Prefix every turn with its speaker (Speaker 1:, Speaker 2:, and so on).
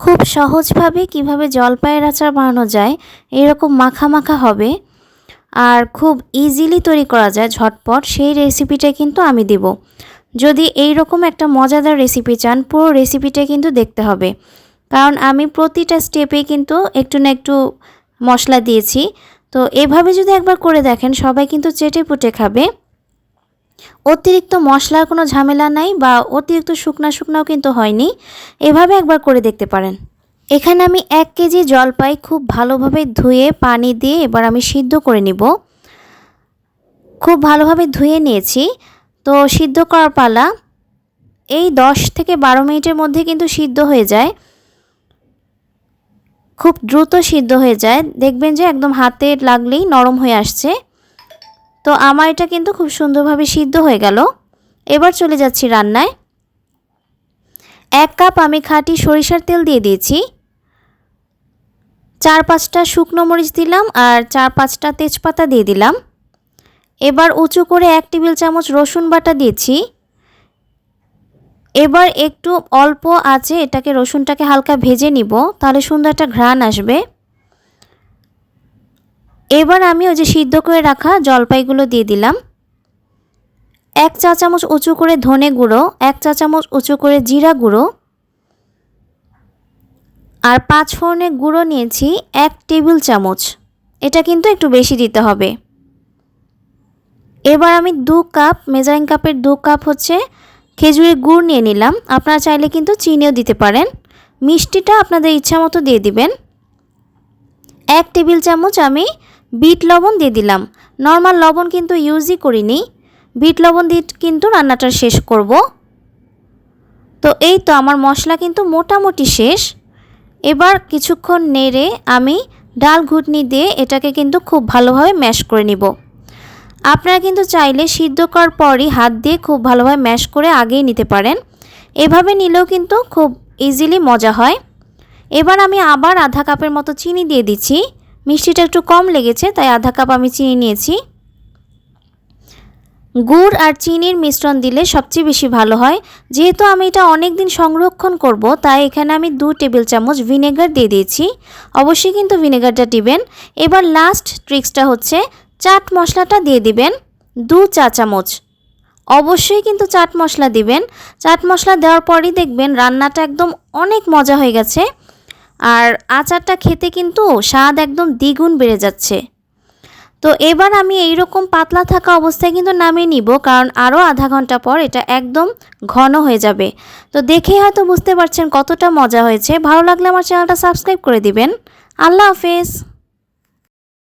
Speaker 1: খুব সহজভাবে কীভাবে জলপাইয়ের আচার বানানো যায়, এরকম মাখা মাখা হবে। আর খুব ইজিলি তৈরি করা যায়, ঝটপট। সেই রেসিপিটা কিন্তু আমি দিব। যদি এই রকম একটা মজাদার রেসিপি চান, পুরো রেসিপিটা কিন্তু দেখতে হবে। কারণ আমি প্রতিটা স্টেপে কিন্তু একটু না একটু মশলা দিয়েছি। তো এভাবে যদি একবার করে দেখেন, সবাই কিন্তু চেটে পুটে খাবে। অতিরিক্ত মশলার কোনো ঝামেলা নাই বা অতিরিক্ত শুকনা শুকনাও কিন্তু হয়নি। এভাবে একবার করে দেখতে পারেন। এখানে আমি এক কেজি জলপাই খুব ভালোভাবে ধুয়ে পানি দিয়ে এবার আমি সিদ্ধ করে নিব। খুব ভালোভাবে ধুয়ে নিয়েছি। তো সিদ্ধ করার পালা এই দশ থেকে বারো মিনিটের মধ্যে কিন্তু সিদ্ধ হয়ে যায়। খুব দ্রুত সিদ্ধ হয়ে যায়। দেখবেন যে একদম হাতে লাগলেই নরম হয়ে আসছে। তো আমার এটা কিন্তু খুব সুন্দরভাবে সিদ্ধ হয়ে গেল। এবার চলে যাচ্ছি রান্নায়। এক কাপ আমি খাঁটি সরিষার তেল দিয়ে দিয়েছি। চার পাঁচটা শুকনো মরিচ দিলাম আর চার পাঁচটা তেজপাতা দিয়ে দিলাম। এবার উঁচু করে এক টেবিল চামচ রসুন বাটা দিয়েছি। এবার একটু অল্প আছে, এটাকে রসুনটাকে হালকা ভেজে নিব, তাহলে সুন্দর একটা ঘ্রাণ আসবে। এবার আমি ওই যে সিদ্ধ করে রাখা জলপাইগুলো দিয়ে দিলাম। এক চা চামচ উঁচু করে ধনে গুঁড়ো, এক চা চামচ উঁচু করে জিরা গুঁড়ো আর পাঁচ ফোড়নের গুঁড়ো নিয়েছি এক টেবিল চামচ। এটা কিন্তু একটু বেশি দিতে হবে। এবার আমি দু কাপ মেজারিং কাপের দু কাপ হচ্ছে খেজুরের গুড় নিয়ে নিলাম। আপনারা চাইলে কিন্তু চিনিও দিতে পারেন। মিষ্টিটা আপনাদের ইচ্ছা মতো দিয়ে দিবেন। এক টেবিল চামচ আমি বিট লবণ দিয়ে দিলাম। নর্মাল লবণ কিন্তু ইউজই করিনি। বিট লবণ দিয়ে কিন্তু রান্নাটা শেষ করব। তো এই তো আমার মশলা কিন্তু মোটামুটি শেষ। এবার কিছুক্ষণ নেড়ে আমি ডাল ঘুটনি দিয়ে এটাকে কিন্তু খুব ভালোভাবে ম্যাশ করে নিব। আপনারা কিন্তু চাইলে সিদ্ধ করার পরই হাত দিয়ে খুব ভালোভাবে ম্যাশ করে আগেই নিতে পারেন। এভাবে নিলেও কিন্তু খুব ইজিলি মজা হয়। এবার আমি আবার আধা কাপের মতো চিনি দিয়ে দিচ্ছি। মিষ্টিটা একটু কম লেগেছে, তাই আধা কাপ আমি চিনি নিয়েছি। গুড় আর চিনির মিশ্রণ দিলে সবচেয়ে বেশি ভালো হয়। যেহেতু আমি এটা অনেক দিন সংরক্ষণ করব, তাই এখানে আমি দু টেবিল চামচ ভিনেগার দিয়ে দিয়েছি। অবশ্যই কিন্তু ভিনেগারটা দিবেন। এবার লাস্ট ট্রিক্সটা হচ্ছে চাট মশলাটা দিয়ে দিবেন দু চা চামচ। অবশ্যই কিন্তু চাট মশলা দিবেন। চাট মশলা দেওয়ার পরই দেখবেন রান্নাটা একদম অনেক মজা হয়ে গেছে। আর আচারটা খেতে কিন্তু স্বাদ একদম দ্বিগুণ বেড়ে যাচ্ছে। তো এবার আমি এই রকম পাতলা থাকা অবস্থায় কিন্তু নামিয়ে নিব, কারণ আরও আধা ঘণ্টা পর এটা একদম ঘন হয়ে যাবে। তো দেখে হয়তো বুঝতে পারছেন কতটা মজা হয়েছে। ভালো লাগলে আমার চ্যানেলটা সাবস্ক্রাইব করে দিবেন। আল্লাহ হাফেজ।